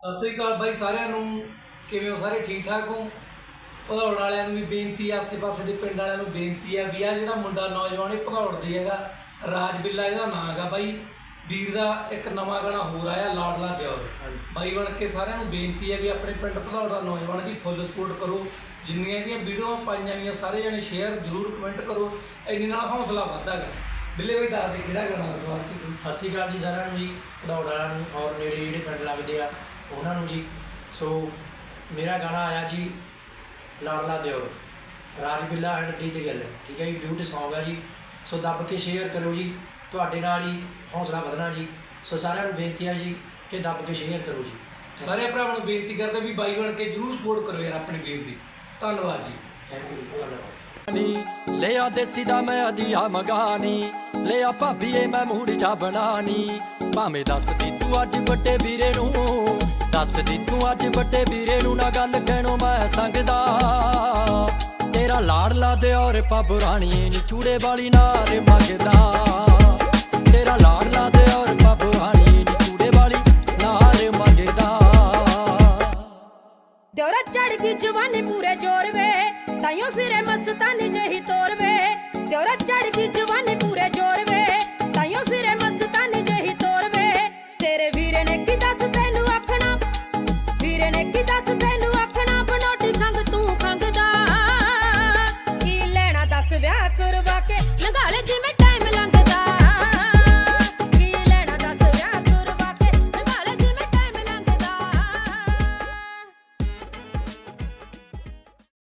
ਸਤਿ ਸ੍ਰੀ ਅਕਾਲ ਬਾਈ ਸਾਰਿਆਂ ਨੂੰ। ਕਿਵੇਂ ਹੋ ਸਾਰੇ? ਠੀਕ ਠਾਕ ਹੋ? ਭਦੌੜ ਵਾਲਿਆਂ ਨੂੰ ਵੀ ਬੇਨਤੀ ਆ ਆਸੇ-ਪਾਸੇ ਦੇ ਪਿੰਡ ਵਾਲਿਆਂ ਨੂੰ ਬੇਨਤੀ ਆ ਵੀ ਆ ਜਿਹੜਾ ਮੁੰਡਾ ਨੌਜਵਾਨ ਇਹ ਭਦੌੜ ਦੇ ਹੈਗਾ ਰਾਜ ਬਿੱਲਾ ਇਹਦਾ ਨਾਂ ਹੈਗਾ ਬਾਈ। ਵੀਰ ਦਾ ਇੱਕ ਨਵਾਂ ਗਾਣਾ ਹੋਰ ਆਇਆ ਲਾਡਲਾ ਦਿਓਰ ਬਾਈ ਬਣ ਕੇ ਸਾਰਿਆਂ ਨੂੰ ਬੇਨਤੀ ਹੈ ਵੀ ਆਪਣੇ ਪਿੰਡ ਭਦੌੜ ਦਾ ਨੌਜਵਾਨ ਦੀ ਫੁੱਲ ਸਪੋਰਟ ਕਰੋ। ਜਿੰਨੀਆਂ ਇਹਦੀਆਂ ਵੀਡੀਓ ਪਾਈਆਂ ਗਈਆਂ ਸਾਰੇ ਜਣੇ ਸ਼ੇਅਰ ਜ਼ਰੂਰ ਕਮੈਂਟ ਕਰੋ। ਇੰਨੇ ਨਾਲ ਹੌਸਲਾ ਵੱਧਦਾ ਗਾ ਬਿੱਲੇ ਬਾਈ ਦੱਸ ਦੇ ਕਿਹੜਾ ਗਾਣਾ ਦਾ ਸਵਾਲ ਕੀ ਤੂੰ? ਸਤਿ ਸ਼੍ਰੀ ਅਕਾਲ ਜੀ ਸਾਰਿਆਂ ਨੂੰ ਜੀ ਭਦੌੜ ਵਾਲਿਆਂ ਨੂੰ ਔਰ ਨੇੜੇ ਜਿਹੜੇ ਪਿੰਡ ਲੱਗਦੇ ਆ ਉਹਨਾਂ ਨੂੰ ਜੀ। ਸੋ ਮੇਰਾ ਗਾਣਾ ਆਇਆ ਜੀ ਲਾਡਲਾ ਦਿਓਰ ਰਾਜ ਬਿੱਲਾ ਐਂਡ ਪ੍ਰੀਤ ਗਿੱਲ। ਠੀਕ ਹੈ ਜੀ ਬਿਊਟੀ Song ਆ ਜੀ। ਸੋ ਦੱਬ ਕੇ ਸ਼ੇਅਰ ਕਰੋ ਜੀ। ਤੁਹਾਡੇ ਨਾਲ ਹੀ ਹੌਸਲਾ ਵਧਣਾ ਜੀ। ਸੋ ਸਾਰਿਆਂ ਨੂੰ ਬੇਨਤੀ ਆ ਜੀ ਕਿ ਦੱਬ ਕੇ ਸ਼ੇਅਰ ਕਰੋ ਜੀ। ਸਾਰੇ ਭਰਾਵਾਂ ਨੂੰ ਬੇਨਤੀ ਕਰਦੇ ਵੀ ਬਾਈ ਬਣ ਕੇ ਜ਼ਰੂਰ ਸਪੋਰਟ ਕਰੋ ਯਾਰ, ਆਪਣੇ ਵੀਰ ਦੀ। ਧੰਨਵਾਦ ਜੀ। ਲਿਆ ਦੇਸੀ ਦਾ ਮੈਂ ਅਧੀਆ ਮਗਾਨੀ, ਲਿਆ ਭਾਬੀਏ ਮੈਂ ਮੂਡ ਜਾ ਬਣਾਨੀ। ਭਾਵੇਂ ਦੱਸਦੀ ਤੂੰ ਅੱਜ ਵੱਡੇ ਵੀਰੇ ਨੂੰ ਦੱਸਦੀ ਤੂੰ ਅੱਜ ਵੱਡੇ ਵੀਰੇ ਨੂੰ ਨਾ ਗੱਲ ਕਹਿਣੋ ਮੈਂ ਸੰਗਦਾ। ਤੇਰਾ ਲਾੜਲਾ ਦੇ ਔਰ ਪੱਬ ਰਾਣੀਏ ਨੀ ਚੂੜੇ ਵਾਲੀ ਨਾਰ ਮੰਗਦਾ। ਤੇਰਾ ਲਾੜਲਾ ਦੇ ਔਰ ਪੱਬ ਰਾਣੀਏ ਨੀ ਚੂੜੇ ਵਾਲੀ ਨਾਰ ਮੰਗਦਾ। ਦਿਉਰਾ ਚੜ ਗਈ ਜਵਾਨੀ ਪੂਰੇ ਜੋਰ ਵੇ ਤਾਈਓ ਫਿਰੇ ਮਸਤਾਨੀ ਜਹੀ ਤੋਰਵੇ ਤੇਰਾ ਚੜ ਜਵਾਨੀ ਪੂਰੇ ਜੋਰ